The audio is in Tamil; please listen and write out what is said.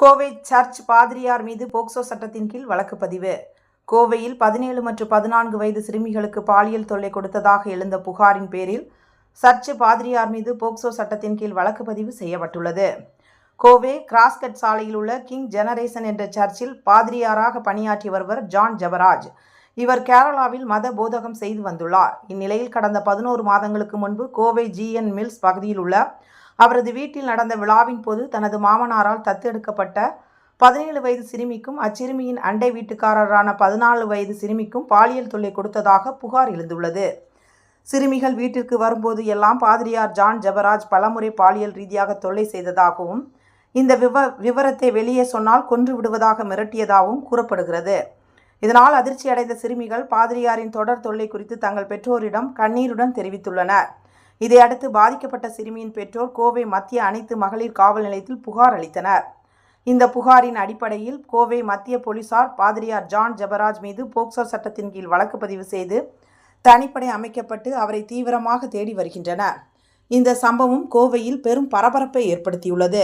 கோவை சர்ச் பாதிரியார் மீது போக்சோ சட்டத்தின் கீழ் வழக்கு பதிவு. கோவையில் பதினேழு மற்றும் பதினான்கு வயது சிறுமிகளுக்கு பாலியல் தொல்லை கொடுத்ததாக எழுந்த புகாரின் பேரில் சர்ச் பாதிரியார் மீது போக்சோ சட்டத்தின் கீழ் வழக்கு பதிவு செய்யப்பட்டுள்ளது. கோவை கிராஸ்கட் சாலையில் உள்ள கிங் ஜெனரேஷன் என்ற சர்ச்சில் பாதிரியாராக பணியாற்றி வருவர் ஜான் ஜவராஜ். இவர் கேரளாவில் மத போதகம் செய்து வந்துள்ளார். இந்நிலையில் கடந்த பதினோரு மாதங்களுக்கு முன்பு கோவை ஜிஎன் மில்ஸ் பகுதியில் உள்ள அவரது வீட்டில் நடந்த விழாவின் போது தனது மாமனாரால் தத்தெடுக்கப்பட்ட பதினேழு வயது சிறுமிக்கும் அச்சிறுமியின் அண்டை வீட்டுக்காரரான பதினாலு வயது சிறுமிக்கும் பாலியல் தொல்லை கொடுத்ததாக புகார் எழுந்துள்ளது. சிறுமிகள் வீட்டிற்கு வரும்போது எல்லாம் பாதிரியார் ஜான் ஜபராஜ் பலமுறை பாலியல் ரீதியாக தொல்லை செய்ததாகவும் இந்த விவ விவரத்தை வெளியே சொன்னால் கொன்று விடுவதாக மிரட்டியதாகவும் கூறப்படுகிறது. இதனால் அதிர்ச்சியடைந்த சிறுமிகள் பாதிரியாரின் தொடர் தொல்லை குறித்து தங்கள் பெற்றோரிடம் கண்ணீருடன் தெரிவித்துள்ளனர். இதையடுத்து பாதிக்கப்பட்ட சிறுமியின் பெற்றோர் கோவை மத்திய அனைத்து மகளிர் காவல் நிலையத்தில் புகார் அளித்தனர். இந்த புகாரின் அடிப்படையில் கோவை மத்திய போலீசார் பாதிரியார் ஜான் ஜெபராஜ் மீது போக்சோ சட்டத்தின் கீழ் வழக்கு பதிவு செய்து தனிப்படை அமைக்கப்பட்டு அவரை தீவிரமாக தேடி வருகின்றனர். இந்த சம்பவம் கோவையில் பெரும் பரபரப்பை ஏற்படுத்தியுள்ளது.